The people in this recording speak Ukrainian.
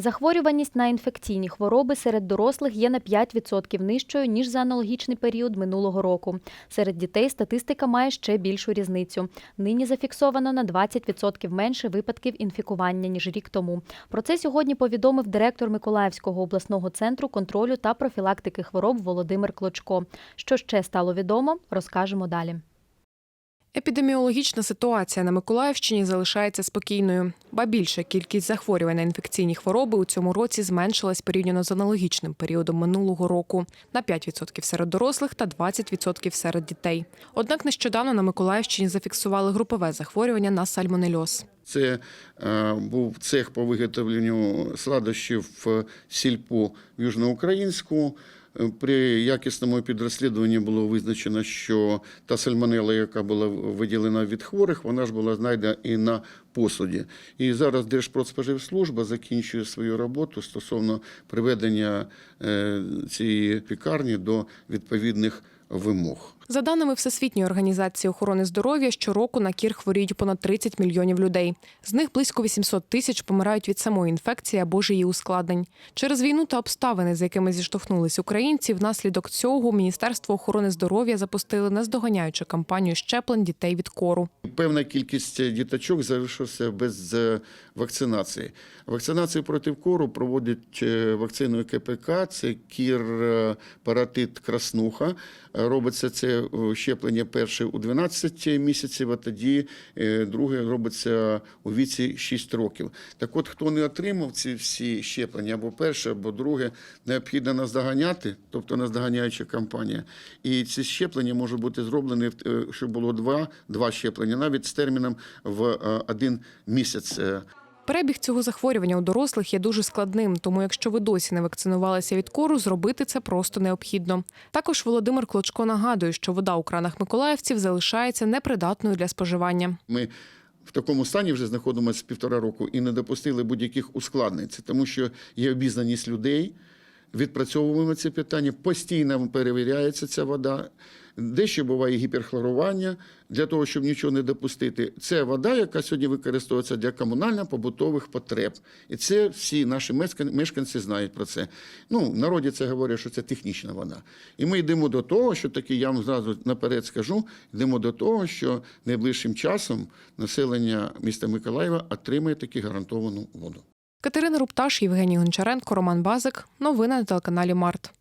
Захворюваність на інфекційні хвороби серед дорослих є на 5% нижчою, ніж за аналогічний період минулого року. Серед дітей статистика має ще більшу різницю. Нині зафіксовано на 20% менше випадків інфікування, ніж рік тому. Про це сьогодні повідомив директор Миколаївського обласного центру контролю та профілактики хвороб Володимир Клочко. Що ще стало відомо, розкажемо далі. Епідеміологічна ситуація на Миколаївщині залишається спокійною, ба більше кількість захворювань на інфекційні хвороби у цьому році зменшилась порівняно з аналогічним періодом минулого року на 5% серед дорослих та 20% серед дітей. Однак нещодавно на Миколаївщині зафіксували групове захворювання на сальмонельоз. Це е, був цех по виготовленню сладощів в сільпо в Южноукраїнську. Е, При якісному підрозслідуванні було визначено, що та сальмонела, яка була виділена від хворих, вона ж була знайдена і на посуді. І зараз Держпродспоживслужба закінчує свою роботу стосовно приведення е, цієї пікарні до відповідних вимог. За даними Всесвітньої організації охорони здоров'я, щороку на кір хворіють понад 30 мільйонів людей. З них близько 800 тисяч помирають від самої інфекції або ж її ускладнень. Через війну та обставини, з якими зіштовхнулись українці, внаслідок цього Міністерство охорони здоров'я запустили наздоганяючу кампанію щеплень дітей від кору. Певна кількість діточок залишилася без е, вакцинації. Вакцинацію проти кору проводять е, вакциною КПК, це кір, е, паратит, краснуха. Робиться це е, щеплення перше у 12 місяців, а тоді е, друге робиться у віці 6 років. Так от, хто не отримав ці всі щеплення, або перше, або друге, необхідно наздоганяти, тобто наздоганяюча кампанія. І ці щеплення можуть бути зроблені, е, щоб було два, два щеплення, навіть з терміном в один місяць. Перебіг цього захворювання у дорослих є дуже складним, тому якщо ви досі не вакцинувалися від кору, зробити це просто необхідно. Також Володимир Клочко нагадує, що вода у кранах миколаївців залишається непридатною для споживання. Ми в такому стані вже знаходимося півтора року і не допустили будь-яких ускладнень. Це тому, що є обізнаність людей. Відпрацьовуємо це питання, постійно перевіряється ця вода. Дещо буває гіперхлорування для того, щоб нічого не допустити. Це вода, яка сьогодні використовується для комунально-побутових потреб. І це всі наші мешканці знають про це. Ну, в народі це говорять, що це технічна вода. І ми йдемо до того, що таки я вам зразу наперед скажу, йдемо до того, що найближчим часом населення міста Миколаєва отримає таки гарантовану воду. Катерина Рупташ, Євгеній Гончаренко, Роман Базик. Новини на телеканалі Март.